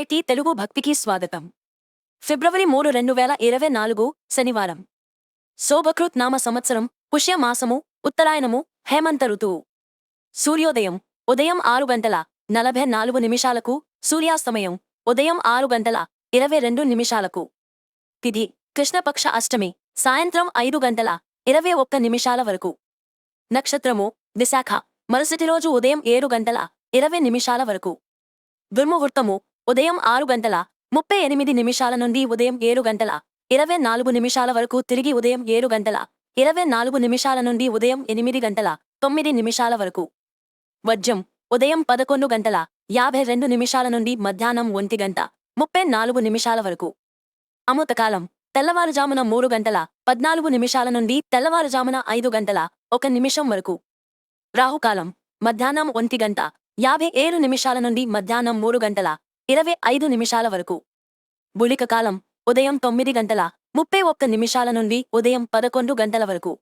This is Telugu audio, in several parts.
వైటీ తెలుగు భక్తికి స్వాగతం. ఫిబ్రవరి మూడు రెండు వేల ఇరవై నాలుగు శనివారం. శోభకృత్ నామ సంవత్సరం పుష్యమాసము ఉత్తరాయణము హేమంత ఋతువు. సూర్యోదయం ఉదయం ఆరు గంటల నలభై నాలుగు నిమిషాలకు సూర్యాస్తమయం ఉదయం ఆరు గంటల ఇరవై రెండు నిమిషాలకు. తిథి కృష్ణపక్ష అష్టమి సాయంత్రం ఐదు గంటల ఇరవై ఒక్క నిమిషాల వరకు. నక్షత్రము విశాఖ మరుసటి రోజు ఉదయం ఏడు గంటల ఇరవై నిమిషాల వరకు. దుర్ముహూర్తము ఉదయం ఆరు గంటల ముప్పై ఎనిమిది నిమిషాల నుండి ఉదయం ఏడు గంటల ఇరవై నాలుగు నిమిషాల వరకు తిరిగి ఉదయం ఏడు గంటల ఇరవై నాలుగు నిమిషాల నుండి ఉదయం ఎనిమిది గంటల తొమ్మిది నిమిషాల వరకు. వజ్రం ఉదయం పదకొండు గంటల యాభై రెండు నిమిషాల నుండి మధ్యాహ్నం ఒంటి గంట ముప్పై నాలుగు నిమిషాల వరకు. అమృతకాలం తెల్లవారుజామున మూడు గంటల పద్నాలుగు నిమిషాల నుండి తెల్లవారుజామున ఐదు గంటల ఒక నిమిషం వరకు. రాహుకాలం మధ్యాహ్నం ఒంటి గంట యాభై ఏడు నిమిషాల నుండి మధ్యాహ్నం మూడు గంటల ఇరవై ఐదు నిమిషాల వరకు. బుళిక కాలం ఉదయం తొమ్మిది గంటల ముప్పై ఒక్క నిమిషాల నుండి ఉదయం పదకొండు గంటల వరకు.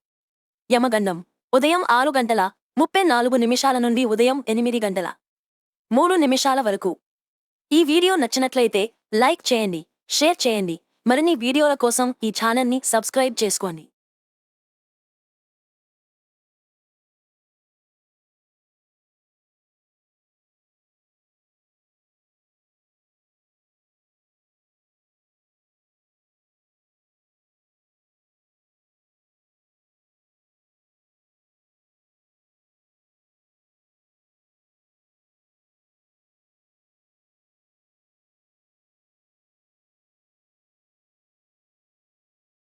యమగండం ఉదయం ఆరు గంటల ముప్పై నాలుగు నిమిషాల నుండి ఉదయం ఎనిమిది గంటల మూడు నిమిషాల వరకు. ఈ వీడియో నచ్చినట్లయితే లైక్ చేయండి షేర్ చేయండి. మరిన్ని వీడియోల కోసం ఈ ఛానల్ని సబ్స్క్రైబ్ చేసుకోండి.